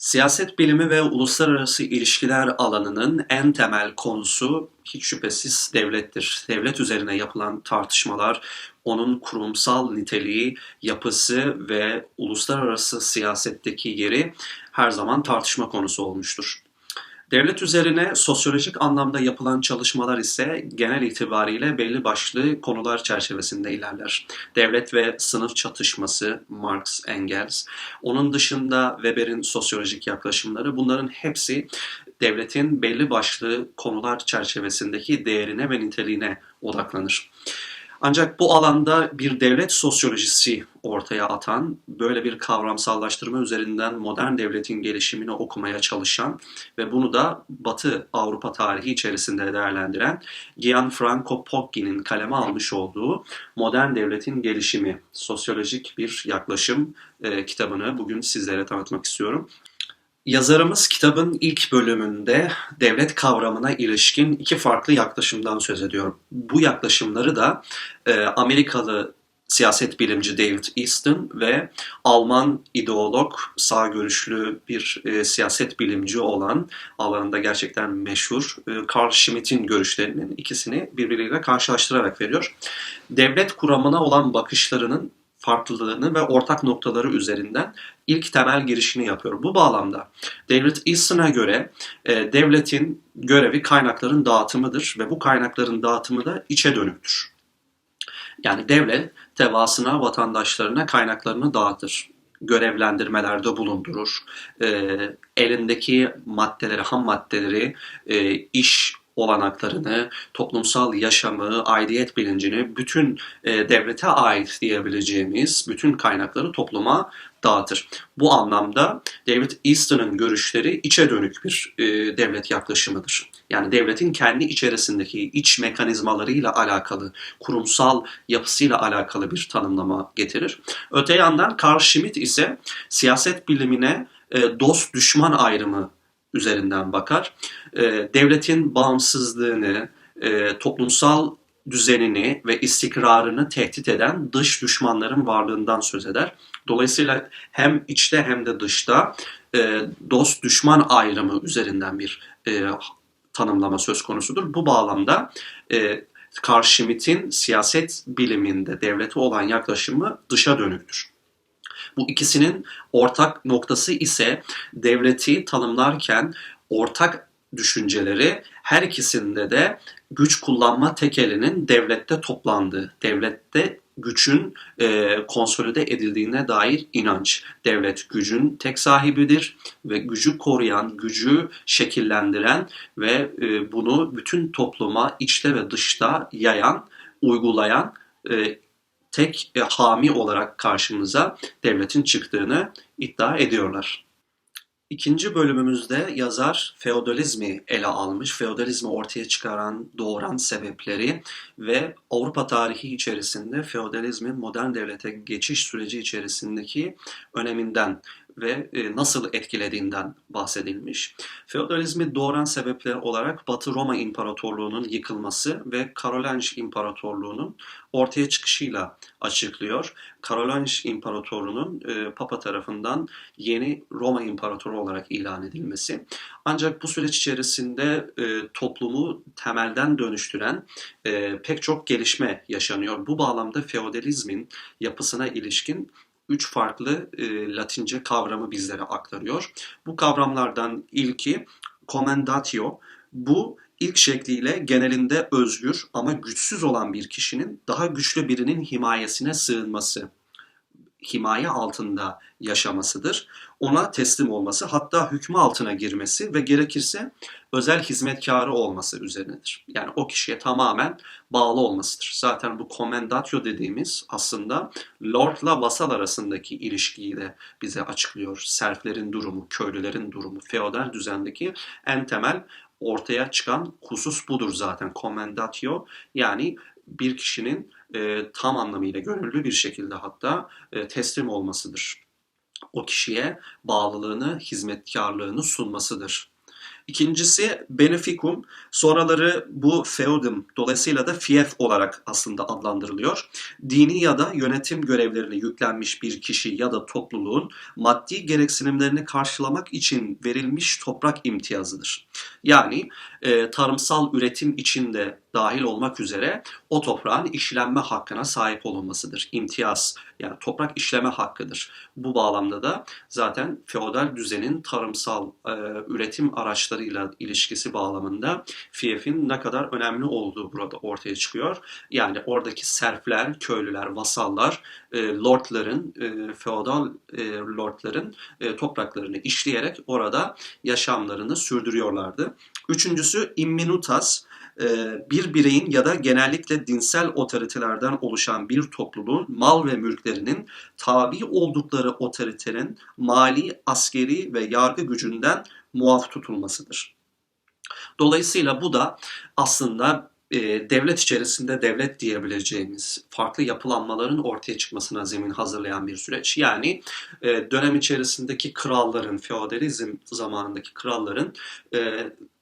Siyaset bilimi ve uluslararası ilişkiler alanının en temel konusu hiç şüphesiz devlettir. Devlet üzerine yapılan tartışmalar, onun kurumsal niteliği, yapısı ve uluslararası siyasetteki yeri her zaman tartışma konusu olmuştur. Devlet üzerine sosyolojik anlamda yapılan çalışmalar ise genel itibariyle belli başlı konular çerçevesinde ilerler. Devlet ve sınıf çatışması, Marx, Engels, onun dışında Weber'in sosyolojik yaklaşımları bunların hepsi devletin belli başlı konular çerçevesindeki değerine ve niteliğine odaklanır. Ancak bu alanda bir devlet sosyolojisi ortaya atan, böyle bir kavramsallaştırma üzerinden modern devletin gelişimini okumaya çalışan ve bunu da Batı Avrupa tarihi içerisinde değerlendiren Gianfranco Poggi'nin kaleme almış olduğu Modern Devletin Gelişimi, sosyolojik bir yaklaşım e, kitabını bugün sizlere tanıtmak istiyorum. Yazarımız kitabın ilk bölümünde devlet kavramına ilişkin iki farklı yaklaşımdan söz ediyor. Bu yaklaşımları da e, Amerikalı siyaset bilimci David Easton ve Alman ideolog, sağ görüşlü bir e, siyaset bilimci olan alanında gerçekten meşhur e, Carl Schmitt'in görüşlerinin ikisini birbiriyle karşılaştırarak veriyor. Devlet kuramına olan bakışlarının farklılığını ve ortak noktaları üzerinden ilk temel girişini yapıyor. Bu bağlamda David Easton'a göre e, devletin görevi kaynakların dağıtımıdır ve bu kaynakların dağıtımı da içe dönüktür. Yani devlet tevasına, vatandaşlarına kaynaklarını dağıtır görevlendirmelerde bulundurur. E, elindeki maddeleri, ham maddeleri e, iş olanaklarını, toplumsal yaşamı, aidiyet bilincini, bütün e, devlete ait diyebileceğimiz bütün kaynakları topluma dağıtır. Bu anlamda David Easton'ın görüşleri içe dönük bir e, devlet yaklaşımıdır. Yani devletin kendi içerisindeki iç mekanizmalarıyla alakalı, kurumsal yapısıyla alakalı bir tanımlama getirir. Öte yandan Carl Schmitt ise siyaset bilimine e, dost düşman ayrımı üzerinden bakar. E, devletin bağımsızlığını, e, toplumsal düzenini ve istikrarını tehdit eden dış düşmanların varlığından söz eder. Dolayısıyla hem içte hem de dışta e, dost düşman ayrımı üzerinden bir e, tanımlama söz konusudur. Bu bağlamda Carl Schmitt'in siyaset biliminde devlete olan yaklaşımı dışa dönüktür. Bu ikisinin ortak noktası ise devleti tanımlarken ortak düşünceleri her ikisinde de güç kullanma tekelinin devlette toplandığı, devlette gücün e, konsolide edildiğine dair inanç. Devlet gücün tek sahibidir ve gücü koruyan, gücü şekillendiren ve e, bunu bütün topluma içte ve dışta yayan, uygulayan e, tek e, hami olarak karşımıza devletin çıktığını iddia ediyorlar. İkinci bölümümüzde yazar feodalizmi ele almış, feodalizmi ortaya çıkaran, doğuran sebepleri ve Avrupa tarihi içerisinde feodalizmin modern devlete geçiş süreci içerisindeki öneminden ve e, nasıl etkilediğinden bahsedilmiş. Feodalizmi doğuran sebepler olarak Batı Roma İmparatorluğu'nun yıkılması ve Karolinj İmparatorluğu'nun ortaya çıkışıyla açıklıyor. Karolinj İmparatorluğu'nun e, Papa tarafından yeni Roma İmparatoru olarak ilan edilmesi. Ancak bu süreç içerisinde e, toplumu temelden dönüştüren pek çok gelişme yaşanıyor. Bu bağlamda feodalizmin yapısına ilişkin üç farklı e, Latince kavramı bizlere aktarıyor. Bu kavramlardan ilki commendatio. Bu ilk şekliyle genelinde özgür ama güçsüz olan bir kişinin daha güçlü birinin himayesine sığınması himaye altında yaşamasıdır. Ona teslim olması hatta hükmü altına girmesi ve gerekirse özel hizmetkarı olması üzerinedir. Yani o kişiye tamamen bağlı olmasıdır. Zaten bu commendatio dediğimiz aslında lordla vasal arasındaki ilişkiyi de bize açıklıyor. Serflerin durumu, köylülerin durumu, feodal düzendeki en temel ortaya çıkan husus budur zaten. Commendatio yani bir kişinin e, tam anlamıyla gönüllü bir şekilde hatta e, teslim olmasıdır. O kişiye bağlılığını, hizmetkarlığını sunmasıdır. İkincisi beneficum. Sonraları bu feudum dolayısıyla da fief olarak aslında adlandırılıyor. Dini ya da yönetim görevlerine yüklenmiş bir kişi ya da topluluğun maddi gereksinimlerini karşılamak için verilmiş toprak imtiyazıdır. Yani e, tarımsal üretim içinde dahil olmak üzere o toprağın işlenme hakkına sahip olunmasıdır. İmtiyaz yani toprak işleme hakkıdır. Bu bağlamda da zaten feodal düzenin tarımsal e, üretim araçlarıyla ilişkisi bağlamında fiefin ne kadar önemli olduğu burada ortaya çıkıyor. Yani oradaki serfler, köylüler, vasallar, e, lordların, e, feodal e, lordların e, topraklarını işleyerek orada yaşamlarını sürdürüyorlardı. Üçüncüsü imminutas, e, bir bireyin ya da genellikle dinsel otoritelerden oluşan bir topluluğun mal ve mülklerinin tabi oldukları otoritenin mali, askeri ve yargı gücünden muaf tutulmasıdır. Dolayısıyla bu da aslında e, devlet içerisinde devlet diyebileceğimiz farklı yapılanmaların ortaya çıkmasına zemin hazırlayan bir süreç. Yani e, dönem içerisindeki kralların, feodalizm zamanındaki kralların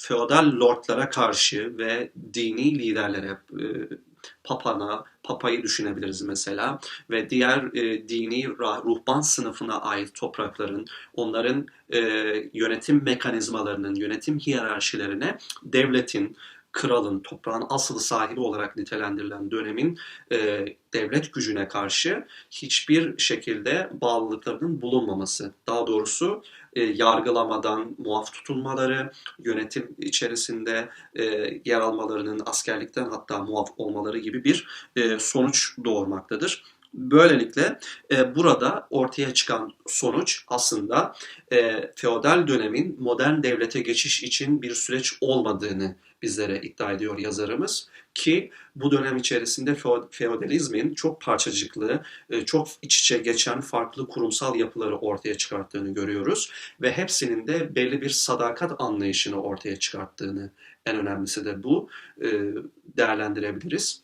feodal lordlara karşı ve dini liderlere, e, papana, papayı düşünebiliriz mesela ve diğer e, dini ruhban sınıfına ait toprakların, onların e, yönetim mekanizmalarının, yönetim hiyerarşilerine devletin, kralın, toprağın asıl sahibi olarak nitelendirilen dönemin e, devlet gücüne karşı hiçbir şekilde bağlılıklarının bulunmaması. Daha doğrusu e, yargılamadan muaf tutulmaları, yönetim içerisinde e, yer almalarının askerlikten hatta muaf olmaları gibi bir e, sonuç doğurmaktadır. Böylelikle e, burada ortaya çıkan sonuç aslında e, feodal dönemin modern devlete geçiş için bir süreç olmadığını bizlere iddia ediyor yazarımız ki bu dönem içerisinde feo- feodalizmin çok parçacıklı, e, çok iç içe geçen farklı kurumsal yapıları ortaya çıkarttığını görüyoruz ve hepsinin de belli bir sadakat anlayışını ortaya çıkarttığını en önemlisi de bu e, değerlendirebiliriz.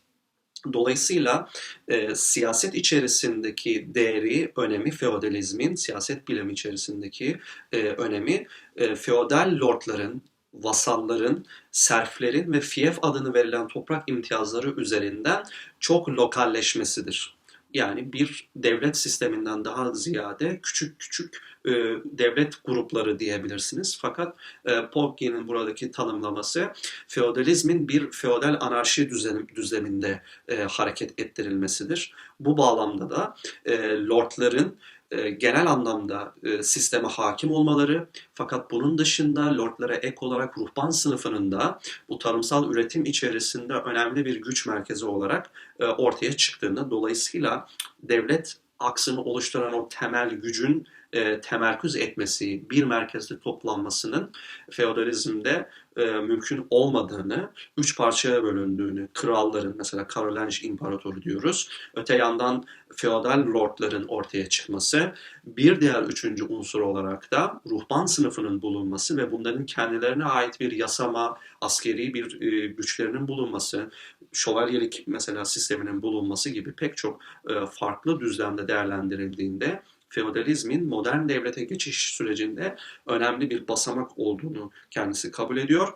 Dolayısıyla e, siyaset içerisindeki değeri, önemi feodalizmin, siyaset bilimi içerisindeki e, önemi e, feodal lordların, vasalların, serflerin ve fief adını verilen toprak imtiyazları üzerinden çok lokalleşmesidir. Yani bir devlet sisteminden daha ziyade küçük küçük e, devlet grupları diyebilirsiniz. Fakat e, Polkin'in buradaki tanımlaması feodalizmin bir feodal anarşi düzen, düzleminde e, hareket ettirilmesidir. Bu bağlamda da e, lordların e, genel anlamda e, sisteme hakim olmaları fakat bunun dışında lordlara ek olarak ruhban sınıfının da bu tarımsal üretim içerisinde önemli bir güç merkezi olarak e, ortaya çıktığını dolayısıyla devlet aksını oluşturan o temel gücün e, temerküz etmesi, bir merkezde toplanmasının feodalizmde e, mümkün olmadığını, üç parçaya bölündüğünü, kralların mesela Karolinj İmparatoru diyoruz. Öte yandan feodal lordların ortaya çıkması, bir diğer üçüncü unsur olarak da ruhban sınıfının bulunması ve bunların kendilerine ait bir yasama, askeri bir e, güçlerinin bulunması, şövalyelik mesela sisteminin bulunması gibi pek çok e, farklı düzlemde değerlendirildiğinde feodalizmin modern devlete geçiş sürecinde önemli bir basamak olduğunu kendisi kabul ediyor.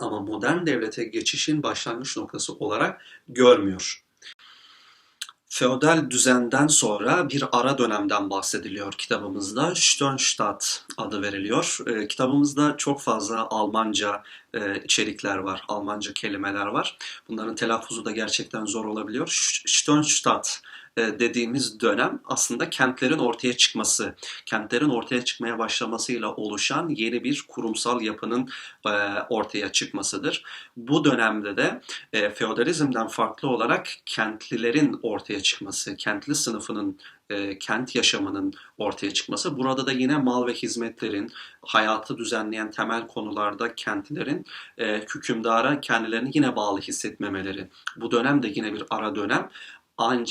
Ama modern devlete geçişin başlangıç noktası olarak görmüyor. Feodal düzenden sonra bir ara dönemden bahsediliyor kitabımızda. Sternstadt adı veriliyor. E, kitabımızda çok fazla Almanca e, içerikler var, Almanca kelimeler var. Bunların telaffuzu da gerçekten zor olabiliyor. Sternstadt dediğimiz dönem aslında kentlerin ortaya çıkması, kentlerin ortaya çıkmaya başlamasıyla oluşan yeni bir kurumsal yapının e, ortaya çıkmasıdır. Bu dönemde de e, feodalizmden farklı olarak kentlilerin ortaya çıkması, kentli sınıfının kent yaşamının ortaya çıkması. Burada da yine mal ve hizmetlerin, hayatı düzenleyen temel konularda kentlilerin e, hükümdara kendilerini yine bağlı hissetmemeleri. Bu dönem de yine bir ara dönem.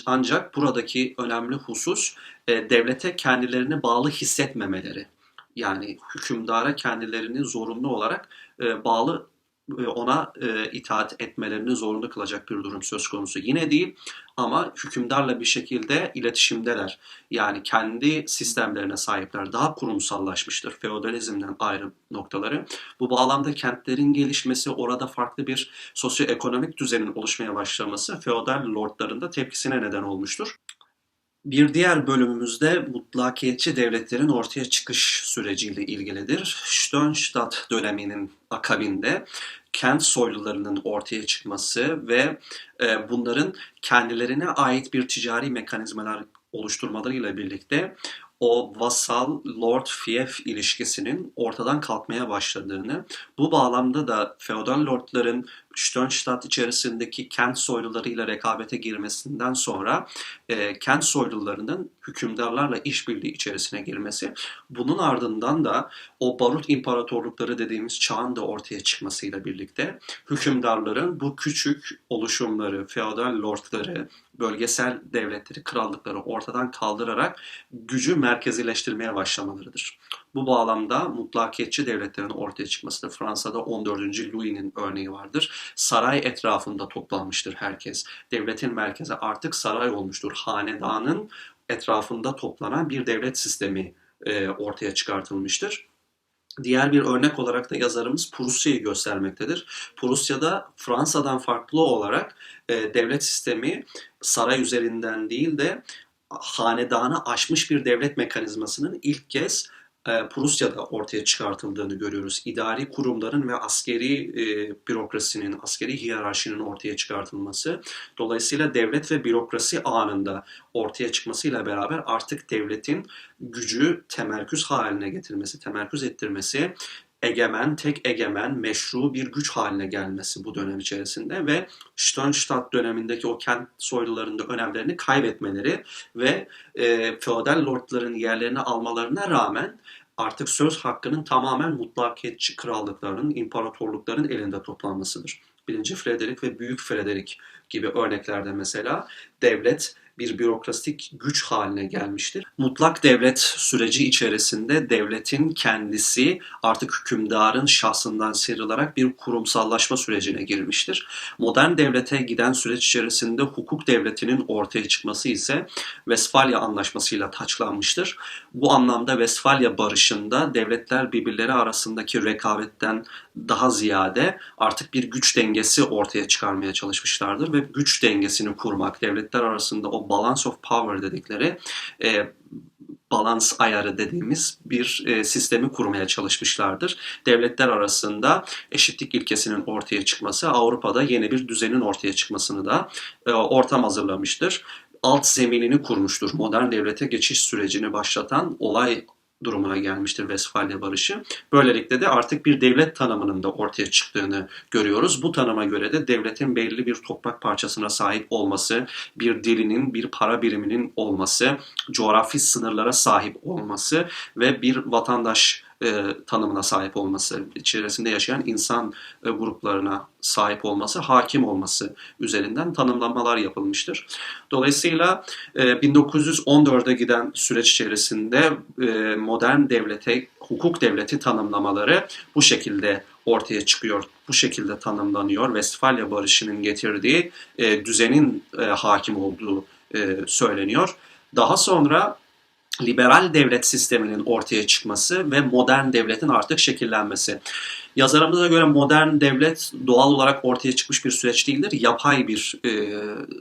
Ancak buradaki önemli husus e, devlete kendilerini bağlı hissetmemeleri. Yani hükümdara kendilerini zorunlu olarak e, bağlı ona e, itaat etmelerini zorunlu kılacak bir durum söz konusu. Yine değil ama hükümdarla bir şekilde iletişimdeler. Yani kendi sistemlerine sahipler. Daha kurumsallaşmıştır feodalizmden ayrı noktaları. Bu bağlamda kentlerin gelişmesi, orada farklı bir sosyoekonomik düzenin oluşmaya başlaması feodal lordların da tepkisine neden olmuştur. Bir diğer bölümümüzde mutlakiyetçi devletlerin ortaya çıkış süreciyle ilgilidir. Stönstadt döneminin akabinde kent soylularının ortaya çıkması ve e, bunların kendilerine ait bir ticari mekanizmalar oluşturmalarıyla birlikte o vasal lord fief ilişkisinin ortadan kalkmaya başladığını, bu bağlamda da feodal lordların Stönstadt içerisindeki kent soylularıyla rekabete girmesinden sonra e, kent soylularının hükümdarlarla işbirliği içerisine girmesi, bunun ardından da o barut imparatorlukları dediğimiz çağın da ortaya çıkmasıyla birlikte hükümdarların bu küçük oluşumları, feodal lordları, bölgesel devletleri, krallıkları ortadan kaldırarak gücü merkezileştirmeye başlamalarıdır. Bu bağlamda mutlakiyetçi devletlerin ortaya çıkması da Fransa'da 14. Louis'nin örneği vardır. Saray etrafında toplanmıştır herkes. Devletin merkezi artık saray olmuştur. Hanedanın etrafında toplanan bir devlet sistemi e, ortaya çıkartılmıştır. Diğer bir örnek olarak da yazarımız Prusya'yı göstermektedir. Prusya'da Fransa'dan farklı olarak e, devlet sistemi saray üzerinden değil de hanedanı aşmış bir devlet mekanizmasının ilk kez Prusya'da ortaya çıkartıldığını görüyoruz. İdari kurumların ve askeri e, bürokrasinin, askeri hiyerarşinin ortaya çıkartılması. Dolayısıyla devlet ve bürokrasi anında ortaya çıkmasıyla beraber artık devletin gücü temerküz haline getirmesi, temerküz ettirmesi egemen, tek egemen, meşru bir güç haline gelmesi bu dönem içerisinde ve Stönstadt dönemindeki o kent soylularında önemlerini kaybetmeleri ve e, feodal lordların yerlerini almalarına rağmen artık söz hakkının tamamen mutlakiyetçi krallıkların, imparatorlukların elinde toplanmasıdır. Birinci Frederick ve Büyük Frederick gibi örneklerde mesela devlet bir bürokratik güç haline gelmiştir. Mutlak devlet süreci içerisinde devletin kendisi artık hükümdarın şahsından sıyrılarak bir kurumsallaşma sürecine girmiştir. Modern devlete giden süreç içerisinde hukuk devletinin ortaya çıkması ise Westfalia Anlaşması'yla taçlanmıştır. Bu anlamda Westfalia Barışı'nda devletler birbirleri arasındaki rekabetten daha ziyade artık bir güç dengesi ortaya çıkarmaya çalışmışlardır ve güç dengesini kurmak, devletler arasında o balance of power dedikleri e, balans ayarı dediğimiz bir e, sistemi kurmaya çalışmışlardır. Devletler arasında eşitlik ilkesinin ortaya çıkması, Avrupa'da yeni bir düzenin ortaya çıkmasını da e, ortam hazırlamıştır. Alt zeminini kurmuştur. Modern devlete geçiş sürecini başlatan olay durumuna gelmiştir Westfalia Barışı. Böylelikle de artık bir devlet tanımının da ortaya çıktığını görüyoruz. Bu tanıma göre de devletin belirli bir toprak parçasına sahip olması, bir dilinin, bir para biriminin olması, coğrafi sınırlara sahip olması ve bir vatandaş e, tanımına sahip olması, içerisinde yaşayan insan e, gruplarına sahip olması, hakim olması üzerinden tanımlamalar yapılmıştır. Dolayısıyla e, 1914'e giden süreç içerisinde e, modern devlete, hukuk devleti tanımlamaları bu şekilde ortaya çıkıyor. Bu şekilde tanımlanıyor. Westfalia Barışı'nın getirdiği e, düzenin e, hakim olduğu e, söyleniyor. Daha sonra liberal devlet sisteminin ortaya çıkması ve modern devletin artık şekillenmesi. Yazarımıza göre modern devlet doğal olarak ortaya çıkmış bir süreç değildir. Yapay bir e,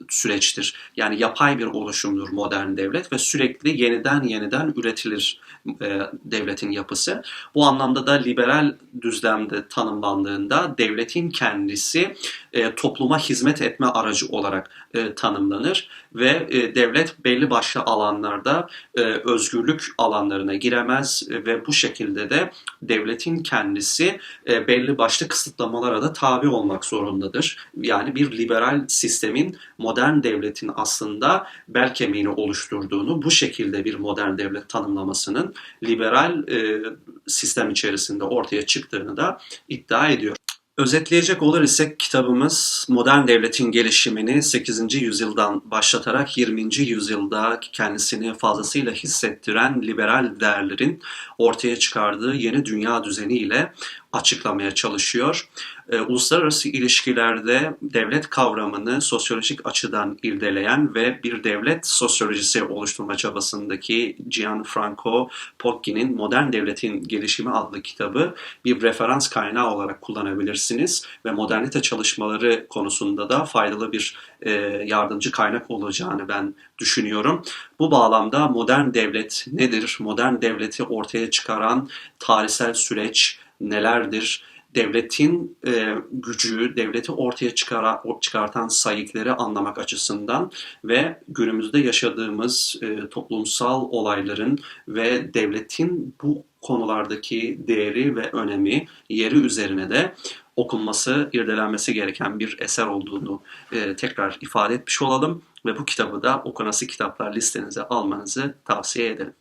süreçtir. Yani yapay bir oluşumdur modern devlet ve sürekli yeniden yeniden üretilir e, devletin yapısı. Bu anlamda da liberal düzlemde tanımlandığında devletin kendisi e, topluma hizmet etme aracı olarak e, tanımlanır ve e, devlet belli başlı alanlarda e, özgürlük alanlarına giremez ve bu şekilde de devletin kendisi e, belli başlı kısıtlamalara da tabi olmak zorundadır. Yani bir liberal sistemin modern devletin aslında bel kemiğini oluşturduğunu, bu şekilde bir modern devlet tanımlamasının liberal e, sistem içerisinde ortaya çıktığını da iddia ediyor. Özetleyecek olur ise kitabımız modern devletin gelişimini 8. yüzyıldan başlatarak 20. yüzyılda kendisini fazlasıyla hissettiren liberal değerlerin ortaya çıkardığı yeni dünya düzeni ile açıklamaya çalışıyor. E, uluslararası ilişkilerde devlet kavramını sosyolojik açıdan irdeleyen ve bir devlet sosyolojisi oluşturma çabasındaki Gianfranco Pocchi'nin Modern Devletin Gelişimi adlı kitabı bir referans kaynağı olarak kullanabilirsiniz ve modernite çalışmaları konusunda da faydalı bir e, yardımcı kaynak olacağını ben düşünüyorum. Bu bağlamda modern devlet nedir? Modern devleti ortaya çıkaran tarihsel süreç nelerdir? Devletin e, gücü, devleti ortaya çıkara, çıkartan sayıkları anlamak açısından ve günümüzde yaşadığımız e, toplumsal olayların ve devletin bu konulardaki değeri ve önemi, yeri üzerine de okunması, irdelenmesi gereken bir eser olduğunu e, tekrar ifade etmiş olalım ve bu kitabı da okunası kitaplar listenize almanızı tavsiye ederim.